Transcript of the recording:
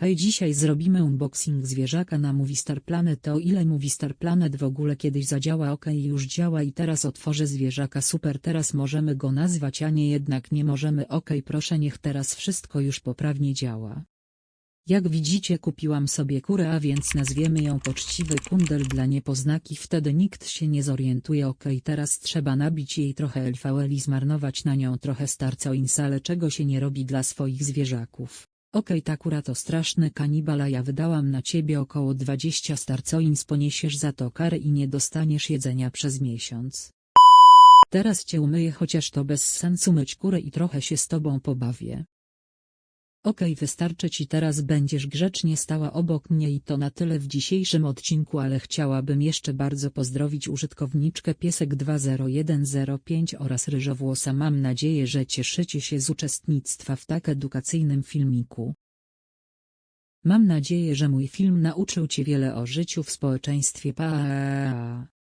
Hej dzisiaj zrobimy unboxing zwierzaka na Movistar Planet. O ile Movistar Planet w ogóle kiedyś zadziała ok już działa i teraz otworzę zwierzaka. Super teraz możemy go nazwać a nie jednak nie możemy. Ok proszę niech teraz wszystko już poprawnie działa. Jak widzicie kupiłam sobie kurę a więc nazwiemy ją poczciwy kundel dla niepoznaki. Wtedy nikt się nie zorientuje. Ok teraz trzeba nabić jej trochę LVL i zmarnować na nią trochę starco insale czego się nie robi dla swoich zwierzaków. Okej ta kura to straszny kanibal a ja wydałam na ciebie około 20 starcoins poniesiesz za to karę i nie dostaniesz jedzenia przez miesiąc. Teraz cię umyję chociaż to bez sensu myć kurę i trochę się z tobą pobawię. Okej wystarczy ci teraz będziesz grzecznie stała obok mnie i to na tyle w dzisiejszym odcinku ale chciałabym jeszcze bardzo pozdrowić użytkowniczkę piesek20105 oraz ryżowłosa mam nadzieję że cieszycie się z uczestnictwa w tak edukacyjnym filmiku. Mam nadzieję że mój film nauczył cię wiele o życiu w społeczeństwie pa.